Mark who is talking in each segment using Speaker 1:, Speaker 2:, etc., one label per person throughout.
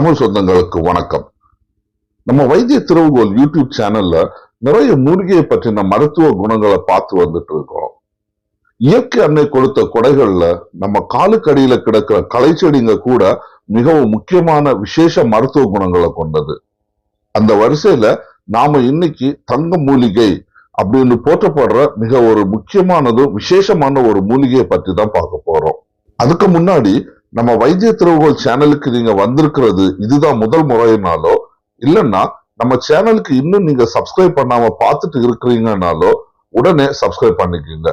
Speaker 1: தமிழ் சொந்தங்களுக்கு வணக்கம். நம்ம வைத்திய திருவுகோல் யூடியூப் சேனல்ல நிறைய மூலிகையை பற்றின மருத்துவ குணங்களை பார்த்து வந்துட்டு இருக்கோம் இயற்கை அன்னை கொடுத்த கொடைகள்ல நம்ம காலுக்கடியில கிடக்கிற களை செடிங்க கூட மிகவும் முக்கியமான விசேஷ மருத்துவ குணங்களை கொண்டது. அந்த வரிசையில நாம இன்னைக்கு தங்க மூலிகை அப்படின்னு போற்றப்படுற மிக ஒரு முக்கியமானதும் விசேஷமான ஒரு மூலிகையை பற்றி தான் பார்க்க போறோம். அதுக்கு முன்னாடி நம்ம வைத்திய திருவுகோல் சேனலுக்கு நீங்க வந்திருக்கிறது இதுதான் முதல் முறையினாலோ இல்லைன்னா நம்ம சேனலுக்கு இன்னும் நீங்க சப்ஸ்கிரைப் பண்ணாம பார்த்துட்டு இருக்கிறீங்கனாலோ உடனே சப்ஸ்கிரைப் பண்ணிக்கோங்க.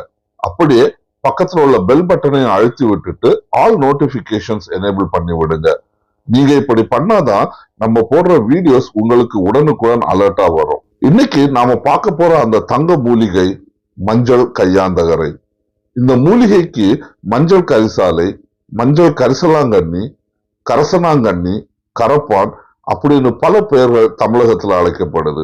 Speaker 1: அப்படியே பக்கத்துல உள்ள பெல் பட்டனையும் அழுத்தி விட்டுட்டு ஆல் நோட்டிபிகேஷன்ஸ் எனேபிள் பண்ணி விடுங்க. நீங்க இப்படி பண்ணாதான் நம்ம போடுற வீடியோஸ் உங்களுக்கு உடனுக்குடன் அலர்ட்டா வரும். இன்னைக்கு நாம பார்க்க போற அந்த தங்க மூலிகை மஞ்சள் கையாந்தகரை. இந்த மூலிகைக்கு மஞ்சள் கரிசாலை மஞ்சள் கரிசலாங்கண்ணி கரசனாங்கண்ணி கரப்பான் அப்படின்னு பல பெயர்கள் தமிழகத்துல அழைக்கப்படுது.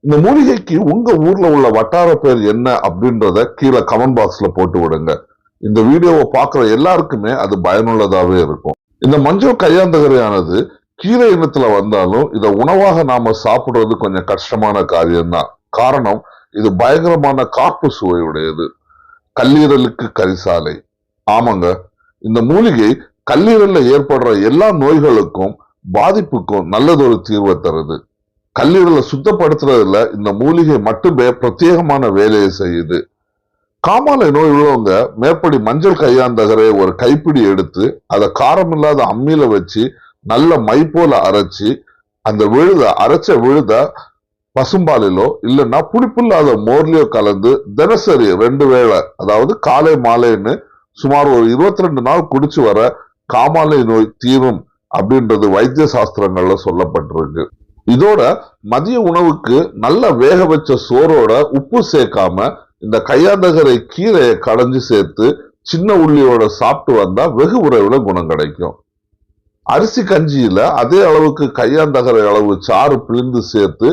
Speaker 1: இந்த மூலிகைக்கு உங்க ஊர்ல உள்ள வட்டார பேர் என்ன அப்படின்றத கீழே கமெண்ட் பாக்ஸ்ல போட்டு விடுங்க. இந்த வீடியோவை பார்க்குற எல்லாருக்குமே அது பயனுள்ளதாவே இருக்கும். இந்த மஞ்சள் கையாந்தகரையானது கீரை இனத்துல வந்தாலும் இதை உணவாக நாம சாப்பிடுறது கொஞ்சம் கஷ்டமான காரியம்தான். காரணம் இது பயங்கரமான காப்பு சுவையுடையது. கல்லீரலுக்கு கரிசாலை. ஆமாங்க இந்த மூலிகை கல்லீரல்ல ஏற்படுற எல்லா நோய்களுக்கும் பாதிப்புக்கும் நல்லதொரு தீர்வை தருது. கல்லீரலை சுத்தப்படுத்துறதுல இந்த மூலிகை மட்டுமே பிரத்யேகமான வேலையை செய்யுது. காமாலை நோய் உள்ளவங்க மேற்படி மஞ்சள் கையாந்தகரை ஒரு கைப்பிடி எடுத்து அதை காரமில்லாத அம்மியில வச்சு நல்ல மை போல அரைச்சி அந்த விழுத அரைச்ச விழுத பசும்பாலிலோ இல்லைன்னா புளிப்பில்லாத மோர்லயோ கலந்து தினசரி ரெண்டு வேளை அதாவது காலை மாலைன்னு சுமார் ஒரு இருபத்தி ரெண்டு நாள் குடிச்சு வர காமாலை நோய் தீரும் அப்படின்றது வைத்திய சாஸ்திரங்கள்ல சொல்லப்பட்டிருக்கு. இதோட மதிய உணவுக்கு நல்ல வேக வச்ச சோறோட உப்பு சேர்க்காம இந்த கையாந்தகரை கீரையை கடைஞ்சு சேர்த்து சின்ன உள்ளியோட சாப்பிட்டு வந்தா வெகு விரைவில் குணம் கிடைக்கும். அரிசி கஞ்சியில அதே அளவுக்கு கையாந்தகரை அளவு சாறு பிழிந்து சேர்த்து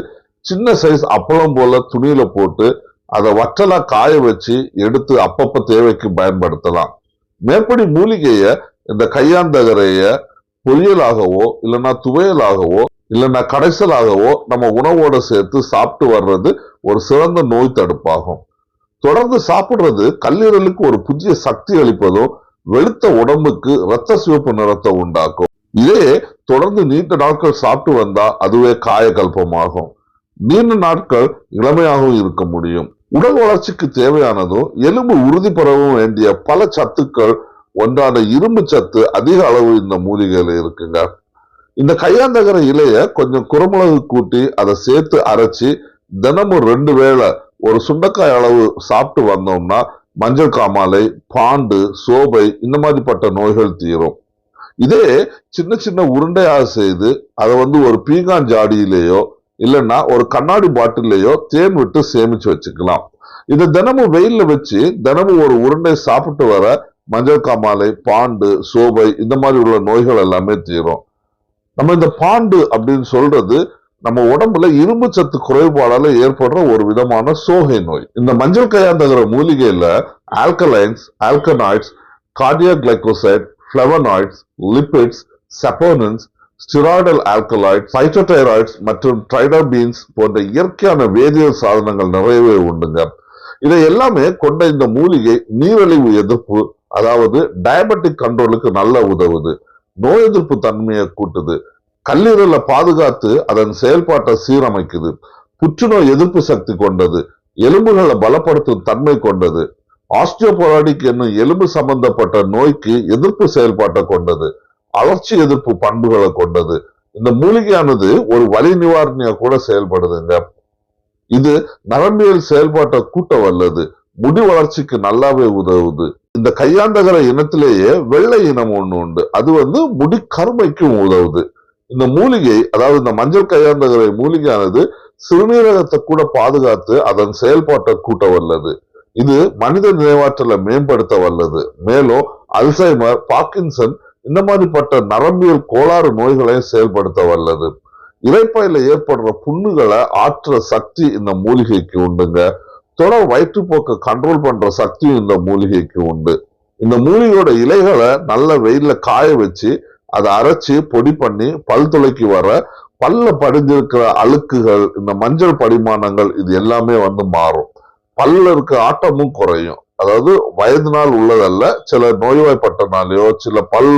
Speaker 1: சின்ன சைஸ் அப்பளம் போல துணியில போட்டு அதை வற்றலா காய வச்சு எடுத்து அப்பப்ப தேவைக்கு பயன்படுத்தலாம். மேற்படி மூலிகைய இந்த கையாந்தகரைய பொரியலாகவோ இல்லைன்னா துவையலாகவோ இல்லைன்னா கடைசலாகவோ நம்ம உணவோட சேர்த்து சாப்பிட்டு வர்றது ஒரு சிறந்த நோய் தடுப்பாகும். தொடர்ந்து சாப்பிடுறது கல்லீரலுக்கு ஒரு புதிய சக்தி அளிப்பதும் வெளுத்த உடம்புக்கு இரத்த சிவப்பு நிறத்தை உண்டாக்கும். இதே தொடர்ந்து நீண்ட நாட்கள் சாப்பிட்டு வந்தா அதுவே காயகல்பமாகும். நீண்ட நாட்கள் இளமையாகவும் இருக்க முடியும். உடல் வளர்ச்சிக்கு தேவையானதும் எலும்பு உறுதி பெறவும் வேண்டிய பல சத்துக்கள் ஒன்றான இரும்பு சத்து அதிக அளவு இந்த மூலிகையில இருக்குங்க. இந்த கையாந்தகர இலைய கொஞ்சம் குரமுளகு கூட்டி அதை சேர்த்து அரைச்சி தினமும் ரெண்டு வேளை ஒரு சுண்டக்காய் அளவு சாப்பிட்டு வந்தோம்னா மஞ்சள் காமாலை பாண்டு சோபை இந்த மாதிரிப்பட்ட நோய்கள் தீரும். இதே சின்ன சின்ன உருண்டையாக செய்து அதை வந்து ஒரு பீங்கான் ஜாடியிலேயோ இல்லைன்னா ஒரு கண்ணாடி பாட்டிலேயோ தேன் விட்டு சேமிச்சு வச்சுக்கலாம். இதை தினமும் வெயில்ல வச்சு தினமும் ஒரு உருண்டை சாப்பிட்டு வர மஞ்சள் காமாலை பாண்டு சோபை இந்த மாதிரி உள்ள நோய்கள் எல்லாமே தீரும். நம்ம இந்த பாண்டு அப்படின்னு சொல்றது நம்ம உடம்புல இரும்பு சத்து குறைபாடால ஏற்படுற ஒரு விதமான சோகை நோய். இந்த மஞ்சள் கையாந்தகிற மூலிகையில alkalines alkaloids cardiac glycoside flavonoids lipids saponins steroidal alkaloid phytosteroids மற்றும் ட்ரைடோபீன்ஸ் போன்ற இயற்கையான வேதியியல் சாதனங்கள் நிறையவே உண்டுங்க. இதை எல்லாமே கொண்ட இந்த மூலிகை நீரிழிவு எதிர்ப்பு அதாவது டயபெட்டிக் கண்ட்ரோலுக்கு நல்ல உதவுது. நோய் எதிர்ப்பு தன்மையை கூட்டுது. கல்லீரலை பாதுகாத்து அதன் செயல்பாட்டை சீரமைக்குது. புற்றுநோய் எதிர்ப்பு சக்தி கொண்டது. எலும்புகளை பலப்படுத்தும் தன்மை கொண்டது. ஆஸ்டியோபொராடிக் என்னும் எலும்பு சம்பந்தப்பட்ட நோய்க்கு எதிர்ப்பு செயல்பாட்டை கொண்டது. அலர்ச்சி எதிர்ப்பு பண்புகளை கொண்டது. இந்த மூலிகையானது ஒரு வலி நிவாரணியா கூட செயல்படுதுங்க. இது நரம்பியல் செயல்பாட்டை கூட்ட வல்லது முடி வளர்ச்சிக்கு நல்லாவே உதவுது. இந்த கையாண்டகர இனத்திலேயே வெள்ளை இனம் ஒண்ணு உண்டு. அது வந்து முடி கருமைக்கும் உதவுது. இந்த மூலிகை அதாவது இந்த மஞ்சள் கையாண்டகரை மூலிகையானது சிறுநீரகத்தை கூட பாதுகாத்து அதன் செயல்பாட்டை கூட்ட வல்லது இது மனித நினைவாற்றலை மேம்படுத்த வல்லது மேலும் அல்சைமர் பார்க்கின்சன் இந்த மாதிரிப்பட்ட நரம்பியல் கோளாறு நோய்களையும் செயல்படுத்த வல்லது. இறைப்பையில ஏற்படுற புண்ணுகளை ஆற்ற சக்தி இந்த மூலிகைக்கு உண்டுங்க. தொடர் வயிற்றுப்போக்கை கண்ட்ரோல் பண்ற சக்தியும் இந்த மூலிகைக்கு உண்டு. இந்த மூலிகையோட இலைகளை நல்ல வெயில்ல காய வச்சு அதை அரைச்சு பொடி பண்ணி பல் துளைக்கு வர பல்ல படிஞ்சிருக்கிற அழுக்குகள் இந்த மஞ்சள் படிமானங்கள் இது எல்லாமே வந்து மாறும். பல்ல இருக்க ஆட்டமும் குறையும். அதாவது வயதினால் உள்ளதல்ல சில நோய்வாய்ப்பட்டனாலேயோ சில பல்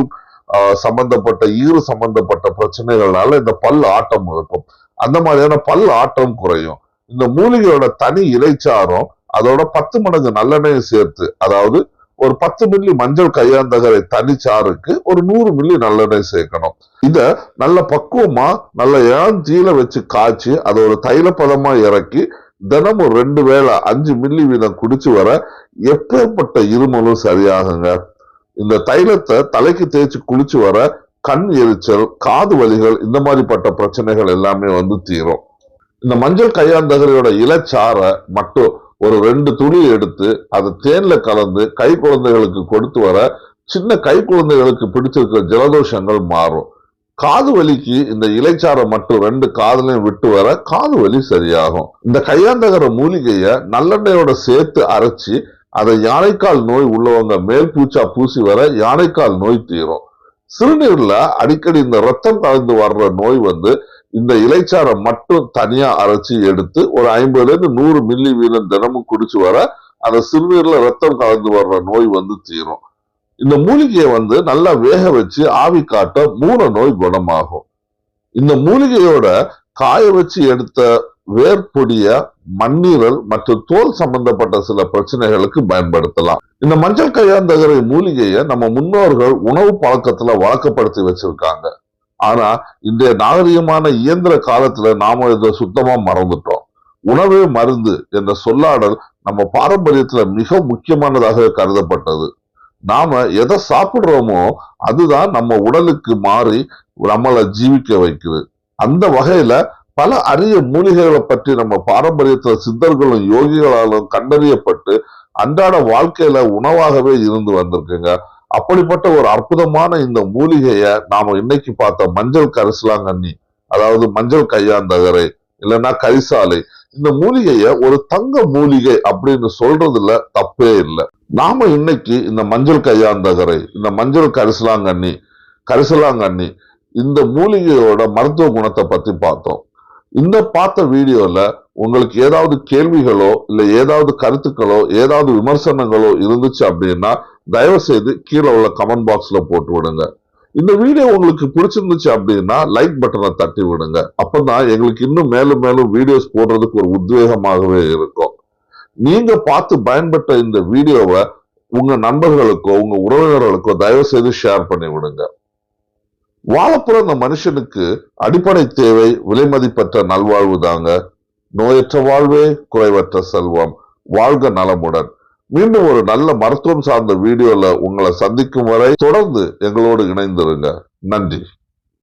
Speaker 1: ஆஹ், சம்பந்தப்பட்ட ஈறு சம்பந்தப்பட்ட பிரச்சனைகள்னால இந்த பல் ஆட்டம் இருக்கும். அந்த மாதிரியான பல் ஆட்டம் குறையும். இந்த மூலிகையோட தனி இறைச்சாரம் அதோட பத்து மடங்கு நல்லெண்ணெயை சேர்த்து அதாவது ஒரு பத்து மில்லி மஞ்சள் கையாந்தகரை தனிச்சாருக்கு ஒரு நூறு மில்லி நல்லெண்ணெய் சேர்க்கணும். இத நல்ல பக்குவமா நல்ல இளஞ்சீல வச்சு காய்ச்சி அதை ஒரு தைலப்பதமா இறக்கி தினமும் ரெண்டு வேளை அஞ்சு மில்லி வீதம் குடிச்சு வர எப்பேற்பட்ட இருமலும் சரியாகுங்க. இந்த தைலத்தை தலைக்கு தேய்ச்சி குளிச்சு வர கண் எரிச்சல் காது வலிகள் இந்த மாதிரிப்பட்ட பிரச்சனைகள் எல்லாமே வந்து தீரும். இந்த மஞ்சள் கையாந்தகரையோட இலச்சாரை மட்டும் ஒரு ரெண்டு துளி எடுத்து அதை தேன்ல கலந்து கை குழந்தைகளுக்கு கொடுத்து வர சின்ன கை குழந்தைகளுக்கு பிடிச்சிருக்கிற ஜலதோஷங்கள் மாறும். காது வலிக்கு இந்த இலைச்சாரை மட்டும் ரெண்டு காதுலையும் விட்டு வர காது வலி சரியாகும். இந்த கையாந்தகர மூலிகைய நல்லெண்ணெயோட சேர்த்து அரைச்சி அதை யானைக்கால் நோய் உள்ளவங்க மேல் பூச்சா பூசி வர யானைக்கால் நோய் தீரும். சிறுநீர்ல அடிக்கடி இந்த ரத்தம் கலந்து வர்ற நோய் வந்து இந்த இலைச்சாரை மட்டும் தனியா அரைச்சி எடுத்து ஒரு ஐம்பதுல இருந்து நூறு மில்லி வீதம் தினமும் குடிச்சு வர அந்த சிறுநீர்ல ரத்தம் கலந்து வர்ற நோய் வந்து தீரும். இந்த மூலிகையை வந்து நல்லா வேக வச்சு ஆவி காட்ட மூல நோய் குணமாகும். இந்த மூலிகையோட காய வச்சு எடுத்த வேர்பொடிய மண்ணீரல் மற்றும் தோல் சம்பந்தப்பட்ட சில பிரச்சனைகளுக்கு பயன்படுத்தலாம். இந்த மஞ்சள் கையாந்தகரை மூலிகையை நம்ம முன்னோர்கள் உணவு பழக்கத்துல வழக்கப்படுத்தி வச்சிருக்காங்க. ஆனா இன்றைய நாகரிகமான இயந்திர காலத்துல நாம இதை சுத்தமா மறந்துட்டோம். உணவே மருந்து என்ற சொல்லாடல் நம்ம பாரம்பரியத்துல மிக முக்கியமானதாக கருதப்பட்டது. நாம எதை சாப்பிடுறோமோ அதுதான் நம்ம உடலுக்கு மாறி நம்மளை ஜீவிக்க வைக்குது. அந்த வகையில பல அரிய மூலிகைகளை பற்றி நம்ம பாரம்பரியத்துல சித்தர்களும் யோகிகளாலும் கண்டறியப்பட்டு அன்றாட வாழ்க்கையில உணவாகவே இருந்து வந்திருக்குங்க. அப்படிப்பட்ட ஒரு அற்புதமான இந்த மூலிகைய நாம இன்னைக்கு பார்த்த மஞ்சள் கரிசலாங்கண்ணி அதாவது மஞ்சள் கையாந்தகரை இல்லைன்னா கரிசாலை இந்த மூலிகைய ஒரு தங்க மூலிகை அப்படின்னு சொல்றதுல தப்பே இல்லை. நாம இன்னைக்கு இந்த மஞ்சள் கையாந்தகரை இந்த மஞ்சள் கரிசலாங்கண்ணி கரிசலாங்கண்ணி இந்த மூலிகையோட மருத்துவ குணத்தை பத்தி பார்த்தோம். இந்த பார்த்த வீடியோல உங்களுக்கு ஏதாவது கேள்விகளோ இல்ல ஏதாவது கருத்துக்களோ ஏதாவது விமர்சனங்களோ இருந்துச்சு அப்படின்னா தயவு செய்து கீழே உள்ள கமெண்ட் பாக்ஸ்ல போட்டு விடுங்க. இந்த வீடியோ உங்களுக்கு பிடிச்சிருந்துச்சு அப்படின்னா லைக் பட்டனை தட்டி விடுங்க. அப்பதான் எங்களுக்கு இன்னும் மேலும் மேலும் வீடியோஸ் போடுறதுக்கு ஒரு உத்வேகமாகவே இருக்கும். நீங்க பார்த்து பயன்பட்ட இந்த வீடியோவை உங்க நண்பர்களுக்கோ உங்க உறவினர்களுக்கோ தயவு செய்து ஷேர் பண்ணி விடுங்க. வாழப்புற அந்த மனுஷனுக்கு அடிப்படை தேவை விலைமதிப்பற்ற நல்வாழ்வு தாங்க. நோயற்ற வாழ்வே குறைவற்ற செல்வம். வாழ்க நலமுடன். மீண்டும் ஒரு நல்ல மருத்துவம் சார்ந்த வீடியோல உங்களை சந்திக்கும் வரை தொடர்ந்து எங்களோடு இணைந்திருங்க. நன்றி.